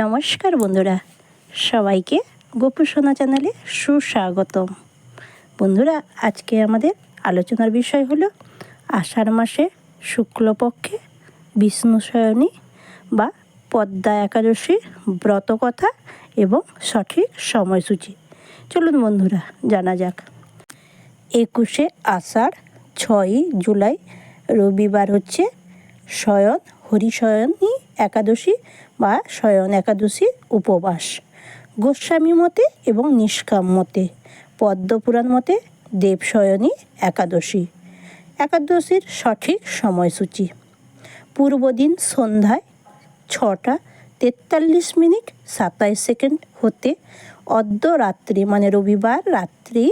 নমস্কার বন্ধুরা, সবাইকে গোপুসোনা চ্যানেলে সুস্বাগতম। বন্ধুরা, আজকে আমাদের আলোচনার বিষয় হলো আষাঢ় মাসে শুক্লপক্ষে বিষ্ণু শয়নী বা পদ্মা একাদশী ব্রত কথা এবং সঠিক সময়সূচি। চলুন বন্ধুরা, জানা যাক। একুশে আষাঢ়, ছয়ই জুলাই, রবিবার হচ্ছে শয়ন, হরিশয়নী একাদশী বা শয়ন একাদশীর উপবাস। গোস্বামী মতে এবং নিষ্কাম মতে, পদ্মপুরাণ মতে দেবশয়নী একাদশী। একাদশীর সঠিক সময়সূচি। পূর্বদিন সন্ধ্যায় ছটা তেতাল্লিশ মিনিট সাতাইশ সেকেন্ড হতে অর্ধরাত্রি মানে রবিবার রাত্রি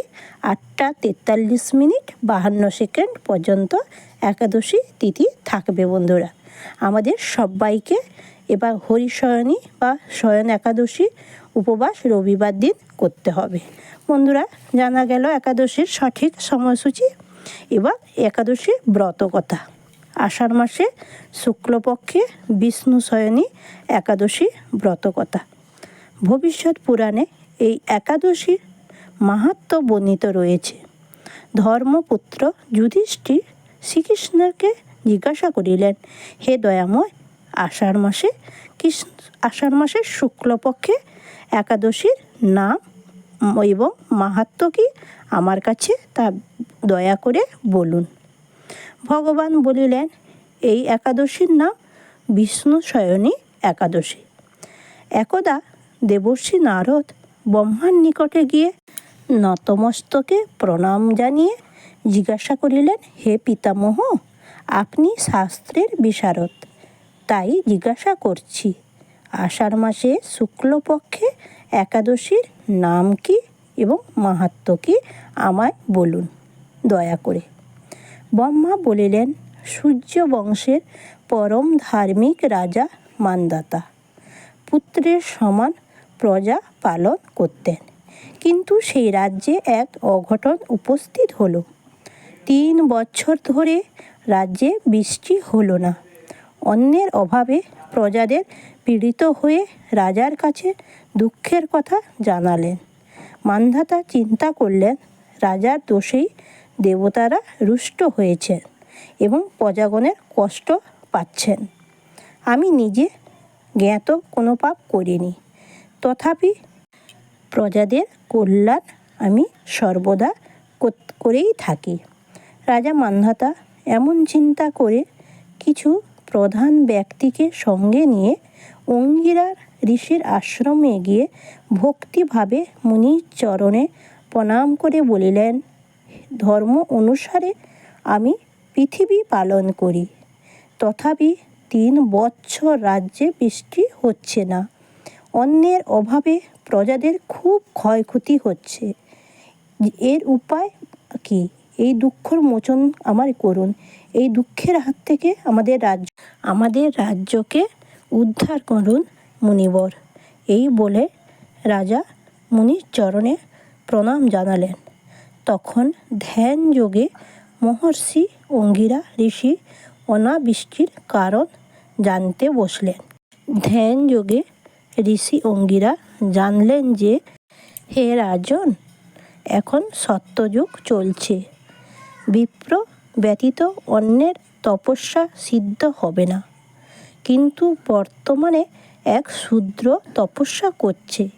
আটটা তেতাল্লিশ মিনিট বাহান্ন সেকেন্ড পর্যন্ত একাদশী তিথি থাকবে বন্ধুরা। আমাদের সবাইকে এবার হরিশয়নী বা শয়ন একাদশী উপবাস রবিবার দিন করতে হবে। বন্ধুরা, জানা গেল একাদশীর সঠিক সময়সূচি। এবার একাদশী ব্রত কথা। আষাঢ় মাসে শুক্লপক্ষে বিষ্ণু শয়নী একাদশী ব্রতকথা ভবিষ্যৎ পুরাণে এই একাদশীর মাহাত্ম বর্ণিত রয়েছে। ধর্মপুত্র যুধিষ্ঠির শ্রীকৃষ্ণকে জিজ্ঞাসা করিলেন, হে দয়াময়, আষাঢ় মাসে কৃষ্ণ, আষাঢ় মাসের শুক্লপক্ষে একাদশীর নাম এবং মাহাত্ম কি? আমার কাছে তা দয়া করে বলুন। ভগবান বলিলেন, এই একাদশীর নাম বিষ্ণু শয়নী একাদশী। একদা দেবর্ষী নারদ ব্রহ্মার নিকটে গিয়ে নতমস্তকে প্রণাম জানিয়ে জিজ্ঞাসা করিলেন, হে পিতামহ আপনি শাস্ত্রের বিশারদ। তাই জিজ্ঞাসা করছি, আষাঢ় মাসে শুক্লপক্ষে একাদশীর নাম কি এবং মাহাত্ম কি আমায় বলুন, দয়া করে। ব্রহ্মা বলিলেন, সূর্য বংশের পরম ধার্মিক রাজা মানদাতা, পুত্রের সমান প্রজা পালন করতেন। কিন্তু সেই রাজ্যে এক অঘটন উপস্থিত হলো। তিন বছর ধরে রাজ্যে বৃষ্টি হলো না। অন্যের অভাবে প্রজাদের পীড়িত হয়ে রাজার কাছে দুঃখের কথা জানালেন। মান্ধাতা চিন্তা করলেন, রাজার দোষেই দেবতারা রুষ্ট হয়েছেন এবং প্রজাগণের কষ্ট পাচ্ছেন। আমি নিজে জ্ঞাত কোনো পাপ করিনি। তথাপি প্রজাদের কল্যাণ আমি সর্বদা করেই থাকি। রাজা মান্ধাতা এমন চিন্তা করে কিছু প্রধান ব্যক্তিকে সঙ্গে নিয়ে অঙ্গিরার ঋষির আশ্রমে গিয়ে ভক্তিভাবে মুনির চরণে প্রণাম করে বলিলেন, ধর্ম অনুসারে আমি পৃথিবী পালন করি। তথাপি তিন বৎসর রাজ্যে বৃষ্টি হচ্ছে না। অন্যের অভাবে প্রজাদের খুব ক্ষয়ক্ষতি হচ্ছে। এর উপায় কি? এই দুঃখর মোচন আমার করুন। এই দুঃখের হাত থেকে আমাদের রাজ্য, আমাদের রাজ্যকে উদ্ধার করুন মুনিবর। এই বলে রাজা মুনির চরণে প্রণাম জানালেন। তখন ধ্যান যোগে মহর্ষি অঙ্গিরা ঋষি অনাবৃষ্টির কারণ জানতে বসলেন। ধ্যান যোগে ঋষি অঙ্গিরা জানলেন যে, হে রাজন, এখন সত্যযুগ চলছে। বিপ্র ব্যতীত অন্যের তপস্যা সিদ্ধ হবে না। কিন্তু বর্তমানে এক শূদ্র তপস্যা করছে।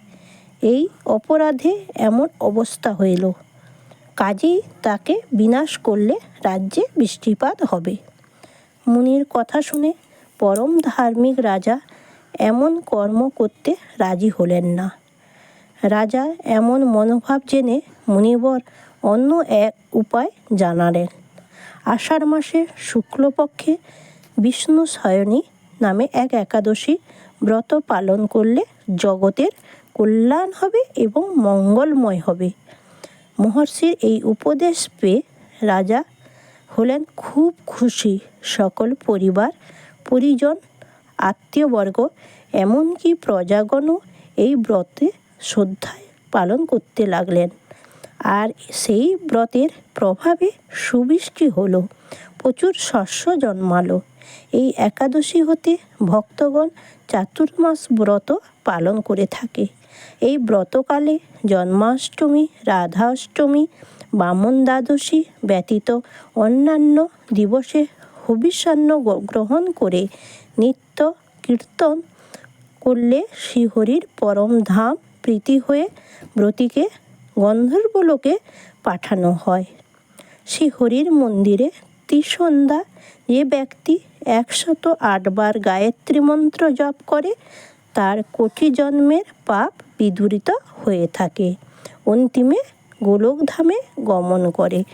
এই অপরাধে এমন অবস্থা হইল। কাজেই তাকে বিনাশ করলে রাজ্যে বৃষ্টিপাত হবে। মুনির কথা শুনে পরম ধার্মিক রাজা এমন কর্ম করতে রাজি হলেন না। রাজা এমন মনোভাব জেনে মুনিবর অন্য এক উপায় জানালেন। আষাঢ় মাসে শুক্লপক্ষে বিষ্ণু শয়নী নামে এক একাদশী ব্রত পালন করলে জগতের কল্যাণ হবে এবং মঙ্গলময় হবে। মহর্ষির এই উপদেশ পেয়ে রাজা হলেন খুব খুশি। সকল পরিবার, পরিজন, আত্মীয়বর্গ, এমনকি প্রজাগণও এই ব্রতে শ্রদ্ধায় পালন করতে লাগলেন। আর সেই ব্রতের প্রভাবে সুবৃষ্টি হলো, প্রচুর শস্য জন্মালো। এই একাদশী হতে ভক্তগণ চাতুর্মাস ব্রত পালন করে থাকে। এই ব্রতকালে জন্মাষ্টমী, রাধাষ্টমী, বামন দ্বাদশী ব্যতীত অন্যান্য দিবসে হবিষান্ন গ্রহণ করে নিত্য কীর্তন করলে শ্রীহরির পরম ধাম প্রীতি হয়ে ব্রতীকে গন্ধর্বলোকে পাঠানো হয়। শ্রীহরির মন্দিরে ত্রিসন্ধ্যা যে ব্যক্তি একশত আটবার গায়ত্রী মন্ত্র জপ করে, তার কোটি জন্মের পাপ বিদূরিত হয়ে থাকে। অন্তিমে গোলকধামে গমন করে।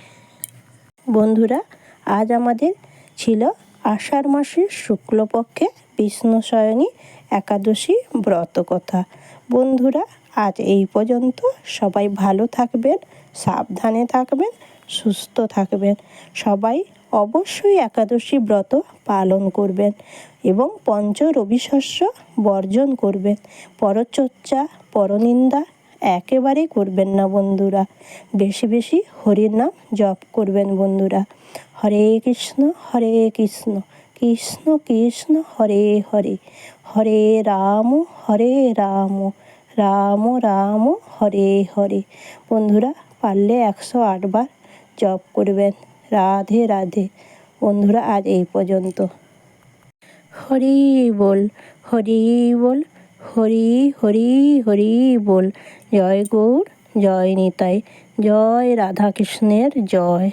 বন্ধুরা, আজ আমাদের ছিল আষাঢ় মাসের শুক্লপক্ষে বিষ্ণু শয়নী একাদশী ব্রত কথা বন্ধুরা আজ এই পর্যন্ত। সবাই ভালো থাকবেন, সাবধানে থাকবেন, সুস্থ থাকবেন। সবাই অবশ্যই একাদশী ব্রত পালন করবেন এবং পঞ্চ রবিশস্য বর্জন করবেন। পরচর্চা, পরনিন্দা একেবারেই করবেন না বন্ধুরা। বেশি বেশি হরির নাম জপ করবেন বন্ধুরা। হরে কৃষ্ণ হরে কৃষ্ণ কৃষ্ণ কৃষ্ণ, হরে হরে। হরে রাম হরে রাম। রাম রাম, হরে হরে। বন্ধুরা, পারলে একশো আটবার জপ করবেন। রাধে রাধে। বন্ধুরা, আজ এই পর্যন্ত। হরি বল হরি বল, হরি হরি হরি বল। জয় গৌর জয় নিতাই। জয় রাধাকৃষ্ণের জয়।